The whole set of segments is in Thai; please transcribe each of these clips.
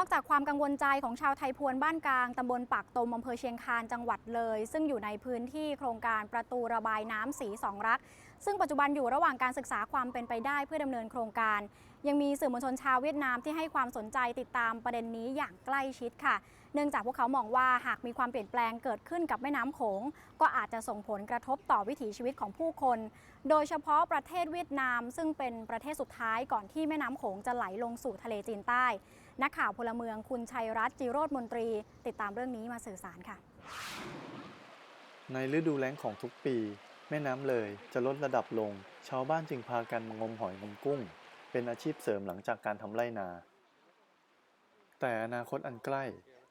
นอกจากความกังวลใจของชาวไทยพวนบ้านกลางตำบลปากตมอำเภอเชียงคานจังหวัดเลย ซึ่งอยู่ในพื้นที่โครงการประตูระบายน้ำสีสองรัก ซึ่งปัจจุบันอยู่ระหว่างการศึกษาความเป็นไปได้เพื่อดำเนินโครงการ ยังมีสื่อมวลชนชาวเวียดนามที่ให้ความสนใจติดตามประเด็นนี้อย่างใกล้ชิดค่ะ เนื่องจากพวกเขามองว่าหากมีความเปลี่ยนแปลงเกิดขึ้นกับแม่น้ำโขงก็อาจจะส่งผลกระทบต่อวิถีชีวิตของผู้คน โดยเฉพาะประเทศเวียดนาม ซึ่งเป็นประเทศสุดท้ายก่อนที่แม่น้ำโขงจะไหลลงสู่ทะเลจีนใต้ นักข่าวพลเมืองคุณชัยรัตน์จิโรธมนตรี ติดตามเรื่องนี้มาสื่อสารค่ะ ในฤดูแล้งของทุกปี แม่น้ำเลยจะลดระดับลง ชาวบ้านจึงพากันงมหอยงมกุ้ง เป็นอาชีพเสริมหลังจากการทำไร่นา แต่อนาคตอันใกล้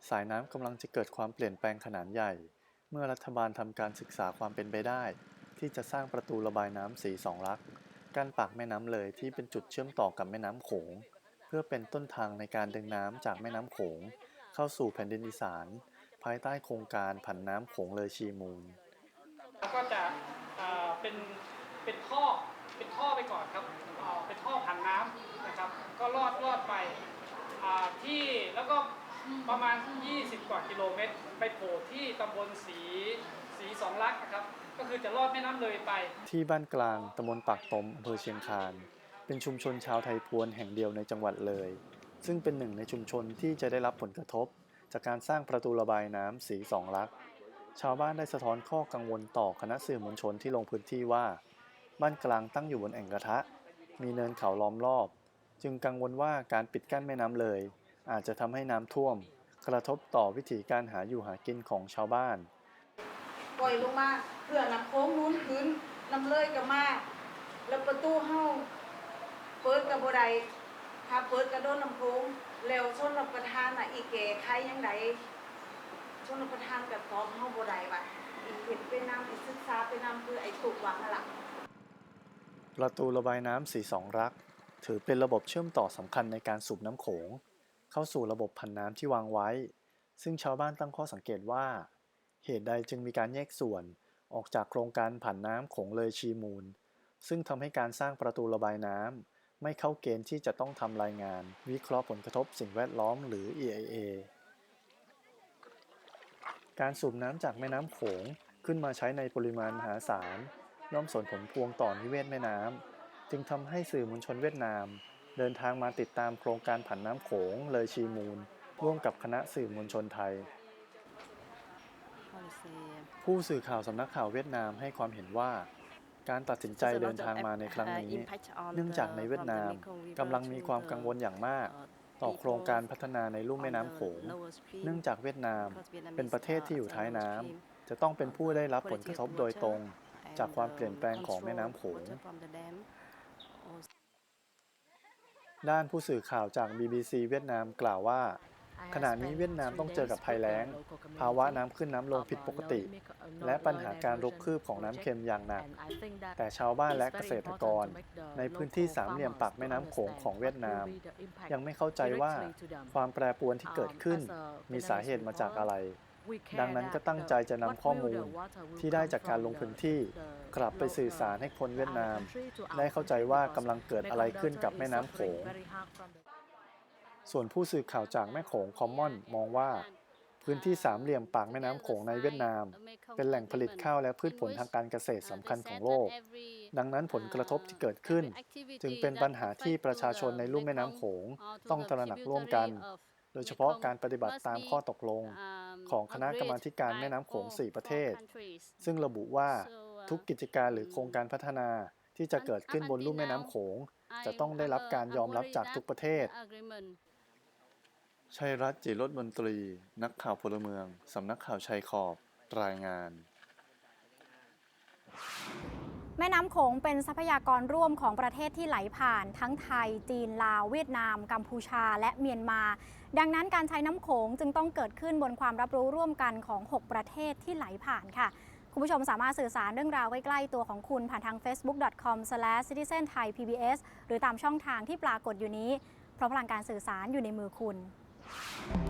สายน้ำกำลังจะเกิดความเปลี่ยนแปลงขนาดใหญ่ เมื่อรัฐบาลทำการศึกษาความเป็นไปได้ ที่จะสร้างประตูระบายน้ำสีสองลักกั้นปากแม่น้ำเลยที่เป็นจุดเชื่อมต่อกับแม่น้ำโขง เพื่อเป็นต้นทางในการดึงน้ำจากแม่น้ำโขง เข้าสู่แผ่นดินอีสาน ภายใต้โครงการผันน้ำโขงเลยชีมูลแล้วก็จะเอ่อเป็นเป็นท่อเป็นท่อไปก่อนครับเอ่อเป็นท่อผ่านน้ำนะครับ ก็ลอดลอดไปอ่าที่แล้วก็ประมาณ 20 กว่ากิโลเมตร ไปโผล่ที่ตำบลสีสีสองลักนะครับ ก็คือจะลอดแม่น้ำเลยไป ที่บ้านกลางตำบลปากตมอำเภอเชียงคาน เป็นชุมชนชาวไทยพวนแห่งเดียวในจังหวัดเลย ซึ่งเป็นหนึ่งในชุมชนที่จะได้รับผลกระทบ จากการสร้างประตูระบายน้ำสีสองลักษ์ชาวบ้านได้สะท้อนข้อกังวลต่อคณะสื่อมวลชนที่ลงพื้นที่ว่า บ้านกลางตั้งอยู่บนแอ่งกระทะ มีเนินเขาล้อมรอบ จึงกังวลว่าการปิดกั้นแม่น้ำเลย อาจจะทำให้น้ำท่วม กระทบต่อวิถีการหาอยู่หากินของชาวบ้านปล่อยลงมาเพื่อน้ำโค้งนู้นพื้นน้ำเลยก็มาแล้วประตูเฮา ปิดกับบ่ได้ถ้าเปิดกระโดนน้ำโค้งแล้วชนรับประทานน่ะอีแก่ใครยังไดชนรับประทานกับตอบเฮาบ่ได้ว่ะอีเห็นเป็นน้ำอีศึกษาเป็นน้ำคือไอ้ตุกหวังสล่ะประตูระบายน้ำสีสองรัก ถือเป็นระบบเชื่อมต่อสำคัญในการสูบน้ำโขง เข้าสู่ระบบพันน้ำที่วางไว้ ซึ่งชาวบ้านตั้งข้อสังเกตว่า เหตุใดจึงมีการแยกส่วนออกจากโครงการผ่านน้ำโขงเลยชีมูล ซึ่งทำให้การสร้างประตูระบายน้ำ ไม่เข้าเกณฑ์ที่จะต้องทำรายงาน วิเคราะห์ผลกระทบสิ่งแวดล้อมหรือ EIA การสูบน้ำจากแม่น้ำโขงขึ้นมาใช้ในปริมาณมหาศาลย่อมส่งผลพวงต่อนิเวศแม่น้ำจึงทำให้สื่อมวลชนเวียดนาม เดินทางมาติดตามโครงการผันน้ำโขงเลยชีมูล ร่วมกับคณะสื่อมวลชนไทย ผู้สื่อข่าวสำนักข่าวเวียดนามให้ความเห็นว่า การตัดสินใจเดินทางมาในครั้งนี้ เนื่องจากในเวียดนามกำลังมีความกังวลอย่างมาก ต่อโครงการพัฒนาในลุ่มแม่น้ำโขง เนื่องจากเวียดนามเป็นประเทศที่อยู่ท้ายน้ำจะต้องเป็นผู้ได้รับผลกระทบโดยตรง จากความเปลี่ยนแปลงของแม่น้ำโขง ด้านผู้สื่อข่าวจาก BBC เวียดนามกล่าวว่า ขณะนี้เวียดนามต้องเจอกับภัยแล้ง ภาวะน้ำขึ้นน้ำลงผิดปกติ และปัญหาการรุกคืบของน้ำเค็มอย่างหนัก แต่ชาวบ้านและเกษตรกร ในพื้นที่สามเหลี่ยมปากแม่น้ำโขงของเวียดนาม ยังไม่เข้าใจว่าความแปรปรวนที่เกิดขึ้น มีสาเหตุมาจากอะไร ดังนั้นก็ตั้งใจจะนำข้อมูลที่ได้จากการลงพื้นที่กลับไปสื่อสารให้คนเวียดนาม ได้เข้าใจว่ากำลังเกิดอะไรขึ้นกับแม่น้ำโขง ส่วนผู้สื่อข่าวจากแม่โขงคอมมอนมองว่า พื้นที่สามเหลี่ยมปากแม่น้ำโขงในเวียดนาม เป็นแหล่งผลิตข้าวและพืชผลทางการเกษตรสำคัญของโลก ดังนั้นผลกระทบที่เกิดขึ้น จึงเป็นปัญหาที่ประชาชนในลุ่มแม่น้ำโขงต้องตระหนักร่วมกัน โดยเฉพาะการปฏิบัติตามข้อตกลง ของคณะกรรมาการแม่น้ำโขง 4 ประเทศ ซึ่งระบุว่าทุกกิจการหรือโครงการพัฒนาที่จะเกิดขึ้นบนลุ่มแม่น้ำโขง จะต้องได้รับการยอมรับจากทุกประเทศ ชัยรัตน์จิรดมนตรี นักข่าวพลเมือง สำนักข่าวชัยขอบ รายงาน แม่น้ำโขงเป็นทรัพยากรร่วมของประเทศที่ไหลผ่าน ทั้งไทย จีน ลาว เวียดนาม กัมพูชา และเมียนมา ดังนั้นการใช้น้ำโขงจึงต้องเกิดขึ้นบนความรับรู้ร่วมกันของ 6 ประเทศที่ไหลผ่านค่ะคุณผู้ชมสามารถสื่อสารเรื่องราวใกล้ ๆ ตัวของคุณผ่านทาง facebook.com/citizenthaipbs หรือตามช่องทางที่ปรากฏอยู่นี้ เพราะพลังการสื่อสารอยู่ในมือคุณ Thank you.